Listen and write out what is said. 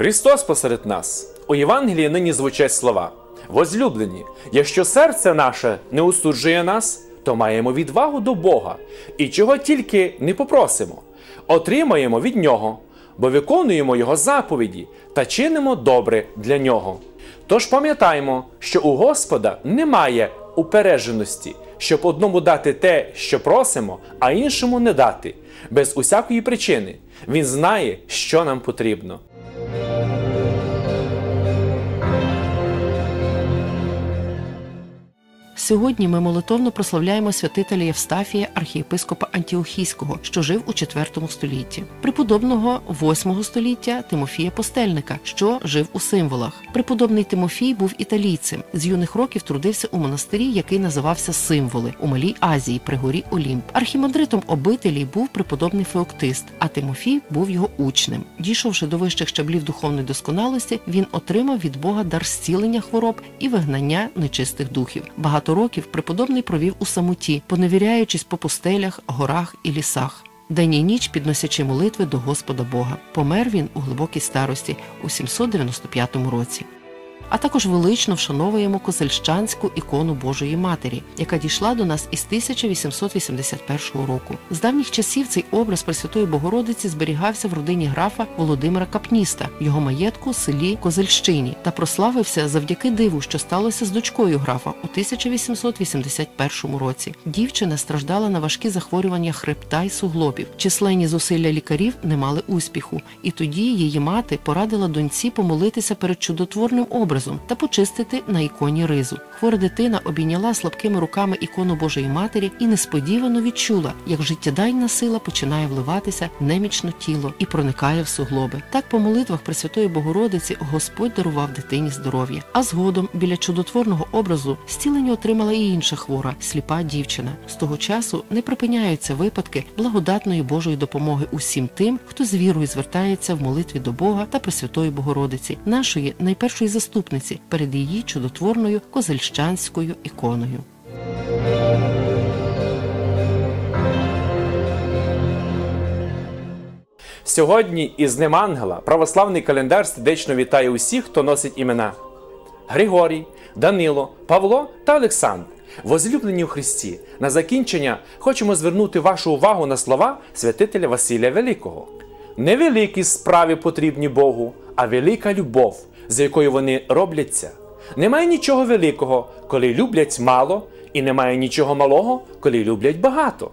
Христос посеред нас. У Євангелії нині звучать слова. Возлюблені, якщо серце наше не усуджує нас, то маємо відвагу до Бога і чого тільки не попросимо, отримаємо від Нього, бо виконуємо Його заповіді та чинимо добре для Нього. Тож пам'ятаємо, що у Господа немає упередженості, щоб одному дати те, що просимо, а іншому не дати, без усякої причини. Він знає, що нам потрібно. Сьогодні ми молитовно прославляємо святителя Євстафія, архієпископа Антіохійського, що жив у IV столітті, преподобного VIII століття Тимофія Постельника, що жив у символах. Преподобний Тимофій був італійцем. З юних років трудився у монастирі, який називався Символи у Малій Азії при горі Олімп. Архімандритом обителі був преподобний Феоктист, а Тимофій був його учнем. Дійшовши до вищих щаблів духовної досконалості, він отримав від Бога дар зцілення хвороб і вигнання нечистих духів. Багато років преподобний провів у самоті, поневіряючись по пустелях, горах і лісах. День і ніч підносячи молитви до Господа Бога. Помер він у глибокій старості у 795 році. А також велично вшановуємо Козельщанську ікону Божої Матері, яка дійшла до нас із 1881 року. З давніх часів цей образ Пресвятої Богородиці зберігався в родині графа Володимира Капніста, його маєтку селі Козельщині, та прославився завдяки диву, що сталося з дочкою графа у 1881 році. Дівчина страждала на важкі захворювання хребта й суглобів. Численні зусилля лікарів не мали успіху, і тоді її мати порадила доньці помолитися перед чудотворним образом та почистити на іконі ризу. Хвора дитина обійняла слабкими руками ікону Божої Матері і несподівано відчула, як життєдайна сила починає вливатися в немічне тіло і проникає в суглоби. Так по молитвах Пресвятої Богородиці Господь дарував дитині здоров'я. А згодом біля чудотворного образу зцілення отримала і інша хвора, сліпа дівчина. З того часу не припиняються випадки благодатної Божої допомоги усім тим, хто з вірою звертається в молитві до Бога та Пресвятої Богородиці, нашої найпершої заступниці перед її чудотворною козельщанською іконою. Сьогодні із Днем Ангела православний календар сердечно вітає усіх, хто носить імена Григорій, Данило, Павло та Олександр. Возлюблені у Христі. На закінчення хочемо звернути вашу увагу на слова святителя Василія Великого. Не великі справи потрібні Богу, а велика любов, за якою вони робляться. Немає нічого великого, коли люблять мало, і немає нічого малого, коли люблять багато.